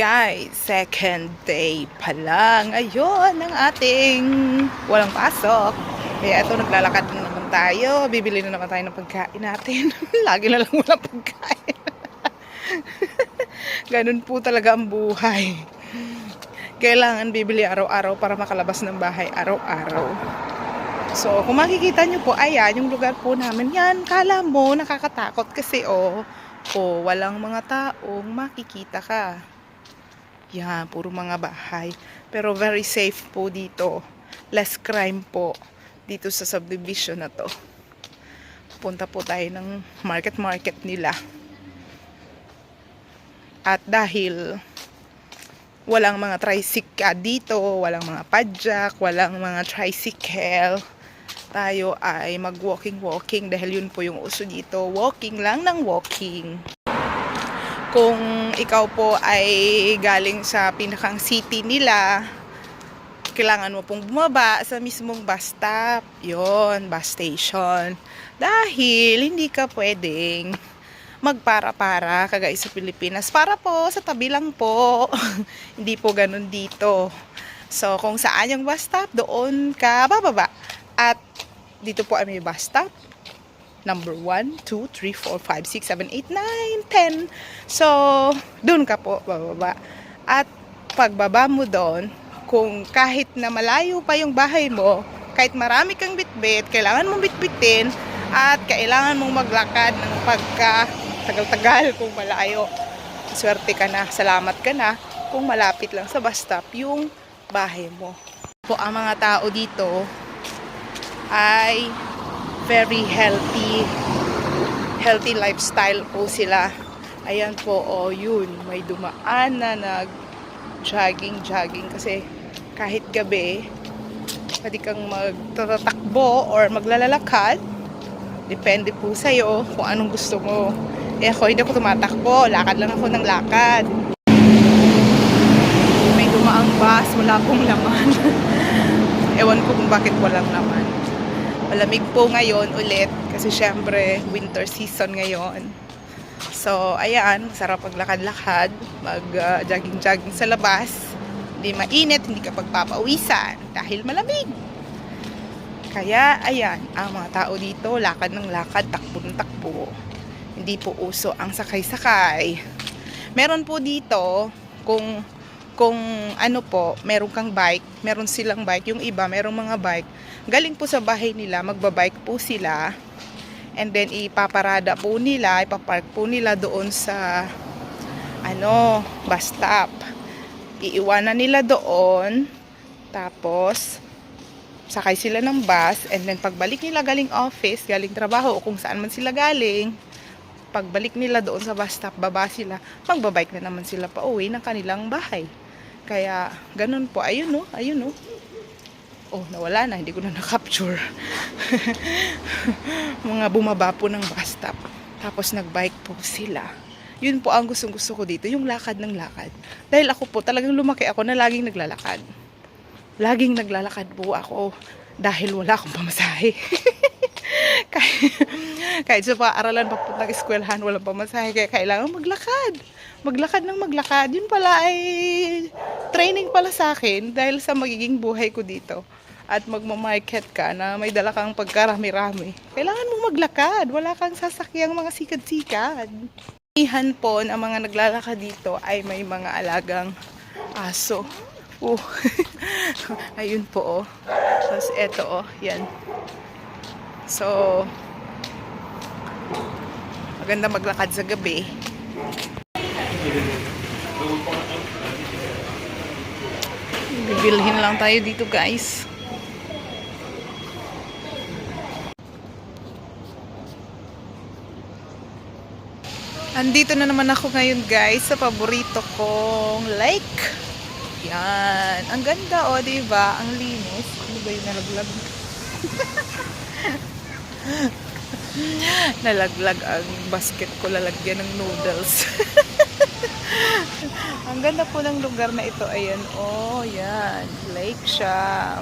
Guys, second day pa lang. Ayun, ang ating walang pasok. Kaya ito, naglalakad na naman tayo. Bibili na naman tayo ng pagkain natin. Lagi na lang walang pagkain. Ganun po talaga ang buhay. Kailangan bibili araw-araw para makalabas ng bahay araw-araw. So, kung makikita nyo po, ayan, yung lugar po namin, yan, kala mo, nakakatakot kasi, oh, oh, walang mga taong makikita ka. Yan, puro mga bahay. Pero very safe po dito. Less crime po dito sa subdivision na to. Punta po tayo ng market-market nila. At dahil walang mga tricycle dito, walang mga padjak, walang mga tricycle, tayo ay mag-walking-walking dahil yun po yung uso dito. Walking lang ng walking kung ikaw po ay galing sa pinakang city nila, kailangan mo pong bumaba sa mismong bus stop. Yon, bus station. Dahil hindi ka pwedeng magpara-para kagaya sa Pilipinas. Para po, sa tabi lang po. hindi po ganun dito. So, kung saan yung bus stop, doon ka bababa. At dito po ay may bus stop number 1, 2, 3, 4, 5, 6, 7, 8, 9, 10. So, dun ka po bababa. At pagbaba mo doon, kung kahit na malayo pa yung bahay mo, kahit marami kang bitbit, kailangan mong bitbitin at kailangan mong maglakad ng pagka tagal-tagal kung malayo. Swerte ka na, salamat ka na kung malapit lang sa bus stop yung bahay mo. Po ang mga tao dito ay very healthy healthy lifestyle po sila. Ayan po o oh, yun. May dumaan na nag jogging. Jogging kasi kahit gabi pwede kang magtatakbo or maglalalakad depende po sa'yo kung anong gusto mo. Eh ako hindi ako tumatakbo. Lakad lang ako ng lakad. May dumaang bus wala pong laman. Ewan ko kung bakit walang laman Malamig po ngayon ulit kasi syempre winter season ngayon. So, ayan, sarap paglakad-lakad, mag-jogging-jogging sa labas. Hindi mainit, hindi ka pagpapawisan dahil malamig. Kaya, ayan, ang mga tao dito, lakad ng lakad, takbo ng takbo. Hindi po uso ang sakay-sakay. Meron po dito, kung kung ano po, meron kang bike, meron silang bike, yung iba, merong mga bike, galing po sa bahay nila, magbabike po sila, and then ipaparada po nila, ipapark po nila doon sa, ano, bus stop. Iiwanan nila doon, tapos, sakay sila ng bus, and then pagbalik nila galing office, galing trabaho, o kung saan man sila galing, pagbalik nila doon sa bus stop, baba sila, magbabike na naman sila pa uwi ng kanilang bahay. Kaya, ganun po. Ayun, no? Ayun, no? Oh, nawala na. Hindi ko na na-capture. Mga bumaba po ng bus stop. Tapos, nagbike po sila. Yun po ang gustong gusto ko dito. Yung lakad ng lakad. Dahil ako po, talagang lumaki ako na laging naglalakad. Laging naglalakad po ako. Dahil wala akong pamasahe. kahit, kahit sa paaralan papuntang eskwelahan, walang pamasahe. Kaya kailangan maglakad maglakad ng maglakad, yun pala ay training pala sa akin dahil sa magiging buhay ko dito. At magmamarket ka na may dala kang pagkarami-rami. Kailangan mo maglakad. Wala kang sasakyang mga sikad-sikad. Ihan po na mga naglalakad dito ay may mga alagang aso. Uh, ayun po oh. Tapos eto oh, yan. So, maganda maglakad sa gabi. Bibilhin lang tayo dito guys. Andito na naman ako ngayon guys sa paborito kong lake. Yan. Ang ganda o, oh, diba? Ang linis. Ano ba yung nalaglag? nalaglag ang basket ko. Lalagyan ng noodles. ang ganda po ng lugar na ito. Ayan, oh, yan. Lake siya.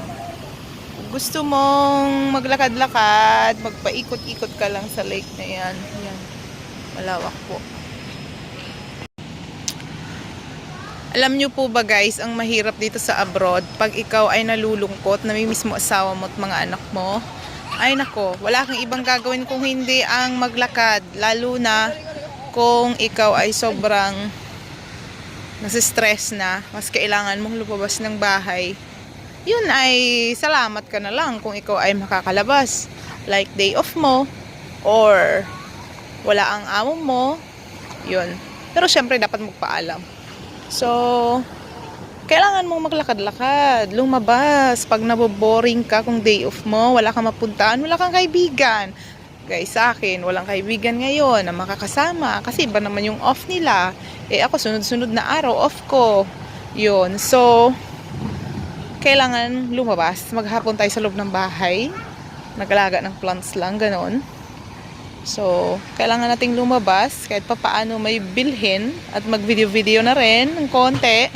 Kung gusto mong maglakad-lakad, magpaikot-ikot ka lang sa lake na yan. Yan. Malawak po. Alam nyo po ba guys, ang mahirap dito sa abroad, pag ikaw ay nalulungkot, namimiss mo asawa mo at mga anak mo, ay nako, wala kang ibang gagawin kung hindi ang maglakad. Lalo na kung ikaw ay sobrang nasistress na, mas kailangan mong lumabas ng bahay. Yun ay salamat ka na lang kung ikaw ay makakalabas. Like day off mo, or wala ang amo mo, yun. Pero syempre dapat magpaalam. So, kailangan mong maglakad-lakad, lumabas. Pag naboboring ka kung day off mo, wala kang mapuntaan, wala kang kaibigan. Guys, sa akin, walang kaibigan ngayon na makakasama kasi iba naman yung off nila. Eh ako, sunod-sunod na araw, off ko. Yun. So, kailangan lumabas. Maghapon tayo sa loob ng bahay. Nagalaga ng plants lang, ganon. So, kailangan nating lumabas kahit papaano may bilhin at mag-video-video na rin ng konti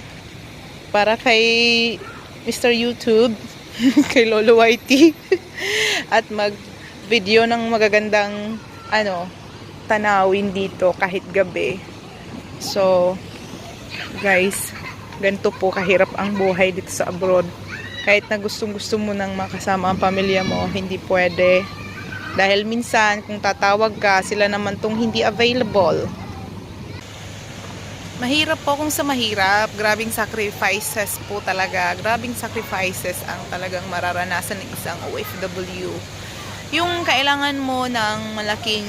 para kay Mr. YouTube, kay Lolo YT at mag-video ng magagandang ano, tanawin dito kahit gabi. So, guys, ganito po kahirap ang buhay dito sa abroad. Kahit na gustong gusto mo nang makasama ang pamilya mo, hindi pwede. Dahil minsan, kung tatawag ka, sila naman tong hindi available. Mahirap po kung sa mahirap. Grabing sacrifices po talaga. Grabing sacrifices ang talagang mararanasan ng isang OFW. Yung kailangan mo ng malaking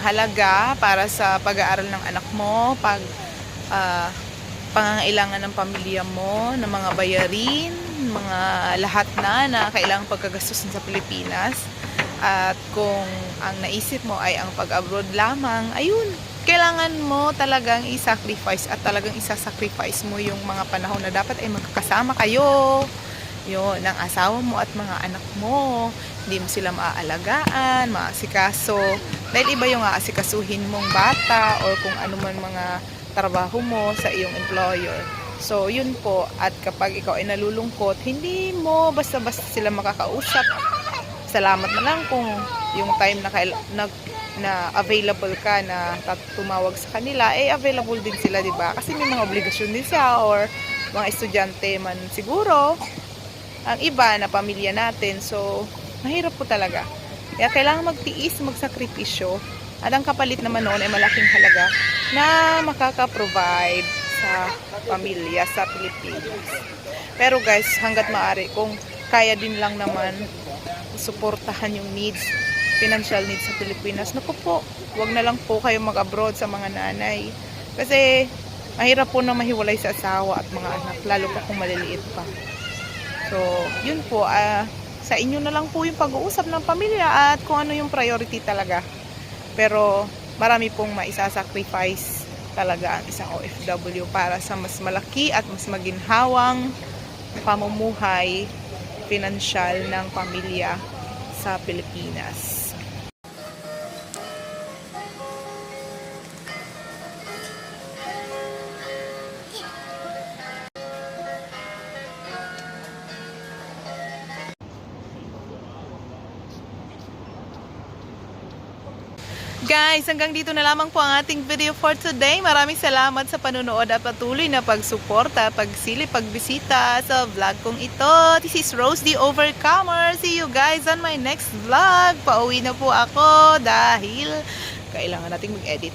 halaga para sa pag-aaral ng anak mo, pag ah, pangangailangan ng pamilya mo, ng mga bayarin, mga lahat na na kailangang pagkagastusin sa Pilipinas. At kung ang naisip mo ay ang pag-abroad lamang, ayun, kailangan mo talagang i-sacrifice at talagang isa-sacrifice mo yung mga panahon na dapat ay magkakasama kayo. Yun, ng asawa mo at mga anak mo. Hindi mo sila maaalagaan, maasikaso. Dahil iba yung aasikasuhin mong bata or kung ano man mga trabaho mo sa iyong employer. So, yun po. At kapag ikaw ay nalulungkot, hindi mo basta-basta sila makakausap. Salamat na lang kung yung time na, na, na available ka na tumawag sa kanila, eh available din sila, di ba? Kasi may mga obligasyon din siya or mga estudyante man siguro. Ang iba na pamilya natin. So, mahirap po talaga. Kaya kailangan magtiis, magsakripisyo. At ang kapalit naman noon ay malaking halaga na makaka-provide sa pamilya sa Pilipinas. Pero guys, hanggat maaari, kung kaya din lang naman suportahan yung needs, financial needs sa Pilipinas, naku po, wag na lang po kayo mag-abroad sa mga nanay. Kasi, mahirap po na mahiwalay sa asawa at mga anak, lalo pa kung maliliit pa. So, yun po, ah, sa inyo na lang po yung pag-uusap ng pamilya at kung ano yung priority talaga. Pero, marami pong maisa-sacrifice talaga ang isang OFW para sa mas malaki at mas maginhawang pamumuhay pinansyal ng pamilya sa Pilipinas. Guys, hanggang dito na lamang po ang ating video for today. Maraming salamat sa panunood at patuloy na pagsuporta, pagsili, pagbisita sa vlog kong ito. This is Rose the Overcomer. See you guys on my next vlog. Pauwi na po ako dahil kailangan nating mag-edit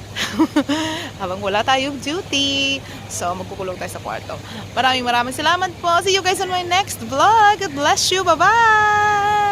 habang wala tayong duty. So, magkukulong tayo sa kwarto. Maraming maraming salamat po. See you guys on my next vlog. God bless you. Bye-bye!